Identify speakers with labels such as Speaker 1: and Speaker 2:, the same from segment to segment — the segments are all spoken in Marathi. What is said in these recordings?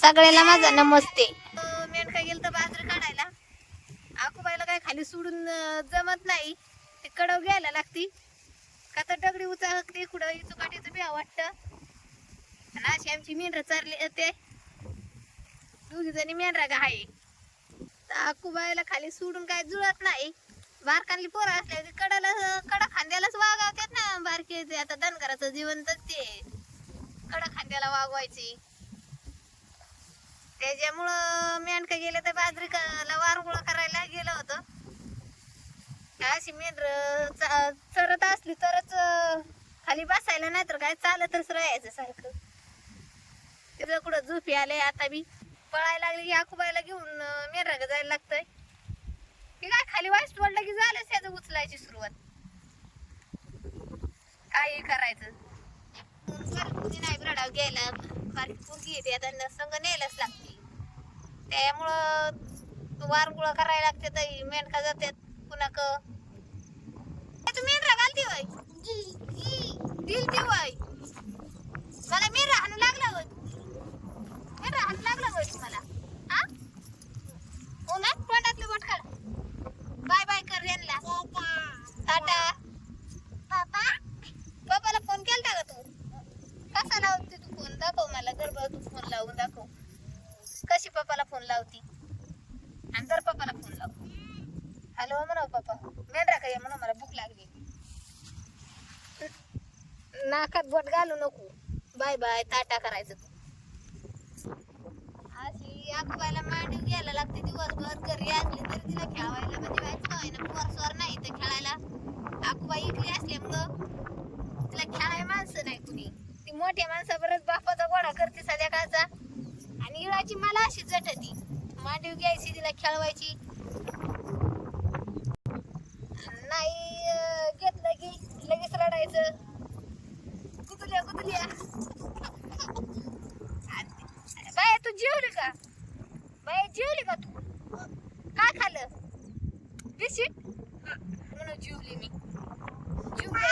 Speaker 1: सगळ्याला माझा नमस्ते. मेंढका गेल तर बाजरी काढायला. आकुबाईला काय खाली सोडून जमत नाही. ते कडव घ्यायला लागती. का तर दगडी उचलते कुठं इचुकाटीचं बिया वाटतं आणि अशी आमची मेंढरं चारली येते दोघी जणी मेंढरा का आहे तर आकुबाईला खाली सोडून काय जुळत नाही. बारकांनी पोरं असल्या की कडाला कडा खांद्यालाच वागावतात ना बारके. आता धनगराचं जीवन तर ते. कडा खांद्याला वागवायची. त्याच्यामुळं मेंढका गेले तर बाजरीला वारगुळा करायला गेलं होतं. अशी मेंढर चरत असली तरच खाली बसायला नाही तर काय चालतच राहायचं सारखं. तिथं कुठं झोपी आले आता बी पळायला लागली की घेऊन मेंढरा जायला लागतंय. की काय खाली वाईस पडलं की झालं त्याचं उचलायची सुरुवात. काही करायचं? नाही ब्रडाव घ्यायला. बारीक पुरगी येते आता संग न्यायलाच लागते. त्यामुळं वारगुळा करायला लागते तर मेंढका जातात पुन्हा क ए, तू मेंढरा घालते वय दिल ती वय मला मेंढरा हाणू लागला वय मेंढरा हाणू लागला वय तुम्हाला हा उन्हात पोटातलं बोट काढ बाय बाय कर यांना टाटा पापा पप्पाला फोन केलता का तू कसा लावते तू फोन दाखव मला तू फोन लावून दाखव. कशी पप्पाला फोन लावती? आणि जर पप्पाला फोन लाव. हॅलो म्हणा पप्पा. मेंढरा या म्हणा मला भूक लागली. नाकात बोट घालू नको. बाय बाय ताटा करायचं तू. अशी आखवायला मांडीव घ्यायला लागते दिवसभर. घरी असली तरी तिला खेळवायला म्हणजे व्हायचं काय ना पोर स्वर नाही तर खेळायला. आखुबाई इकली असल्यामुळं तिला खेळाय माणसं नाही कुणी. ती मोठ्या माणसं आणि मला अशी जटती मांडीव घ्यायची तिला खेळवायची. नाही घेतलं की लगेच रडायचं. कुतुल्या कुतुल्या. बाया तू जेवली का? बाया जेवली का तू? काय खाल्लं? बिस्किट म्हणून जेवली मी. जेवली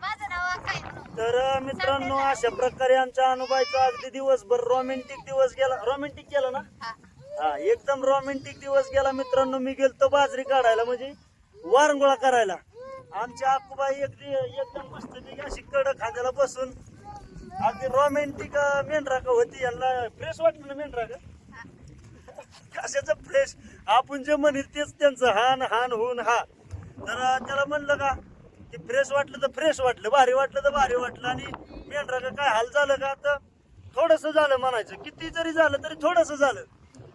Speaker 1: माझं नाव काय म्हणून
Speaker 2: तर मित्रांनो अशा प्रकारे आमच्या अनुबाईचा अगदी दिवसभर रोमॅन्टिक दिवस गेला. रोमॅन्टिक केला ना?
Speaker 1: हा.
Speaker 2: एकदम रोमॅन्टिक दिवस गेला मित्रांनो. मी गेलतो बाजरी काढायला म्हणजे वारंगोळा करायला. आमच्या आकुबाई अगदी एकदम मस्त अशी कड खांद्याला बसून अगदी रोमॅन्टिक मेंढरा का होती. यांना फ्रेश वाटलं ना मेंढरा का कशाचं फ्रेश आपण जे म्हणेल तेच त्यांचं हान हान होऊन हा. तर त्याला म्हणलं का ते फ्रेश वाटलं तर फ्रेश वाटलं भारी वाटलं तर भारी वाटलं. आणि मेंढरा का काय हाल झालं का आता? थोडस झालं म्हणायचं. किती जरी झालं तरी थोडस झालं.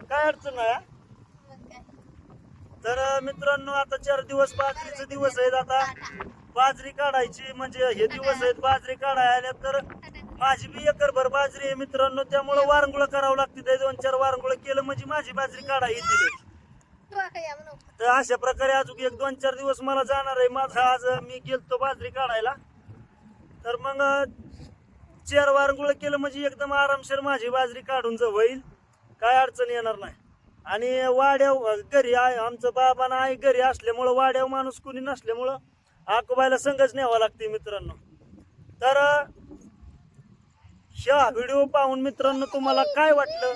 Speaker 2: काय अडचण नाही तर मित्रांनो आता चार दिवस बाजरीचे दिवस आहेत. आता बाजरी काढायची म्हणजे हे दिवस आहेत बाजरी काढायला तर माझी बी एकरभर बाजरी आहे मित्रांनो. त्यामुळे वारंगुळ करावं लागते. ते दोन चार वारंगुळ केलं म्हणजे माझी बाजरी काढा तर अशा प्रकारे अजून एक दोन चार दिवस मला जाणार आहे. माझा आज मी गेलतो बाजरी काढायला. तर मग अं, चार वारंगुळ केलं म्हणजे एकदम आरामशीर माझी बाजरी काढून जर होईल काय अडचण येणार नाही. आणि वाड्याव घरी आहे आमचं बाबा ना आई घरी असल्यामुळं वाड्याव माणूस कुणी नसल्यामुळं आकोबायला संघच न्यावा लागते मित्रांनो. तर ह्या व्हिडिओ पाहून मित्रांनो तुम्हाला काय वाटलं?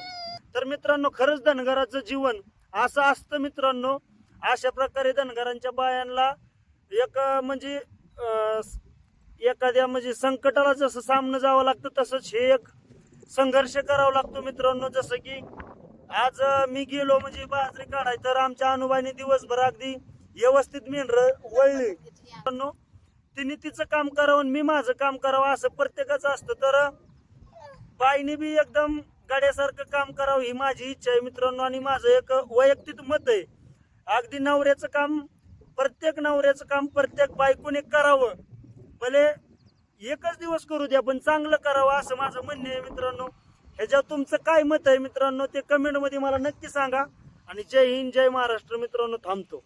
Speaker 2: तर मित्रांनो खरंच धनगराचं जीवन असं असतं मित्रांनो. अशा प्रकारे धनगरांच्या बायांना एक म्हणजे एखाद्या म्हणजे संकटाला जसं सामनं जावं लागतं तसंच हे एक संघर्ष करावा लागतो मित्रांनो. जसं की आज मी गेलो म्हणजे बाजरी काढाय तर आमच्या अनुबाईने दिवसभर अगदी व्यवस्थित मेंढर वळली. मित्रांनो तिने तिचं काम करावं आणि मी माझं काम करावं असं प्रत्येकाचं असतं. तर बाईने बी एकदम गाड्यासारखं काम करावं ही माझी इच्छा आहे मित्रांनो. आणि माझं एक वैयक्तिक मत आहे. अगदी नवऱ्याचं काम प्रत्येक नवऱ्याचं काम प्रत्येक बायकोने करावं. भले एकच दिवस करू द्या पण चांगलं करावं असं माझं म्हणणं आहे मित्रांनो. ह्याच्यावर तुमचं काय मत आहे मित्रांनो ते कमेंटमध्ये मला नक्की सांगा. आणि जय हिंद जय महाराष्ट्र मित्रांनो थांबतो.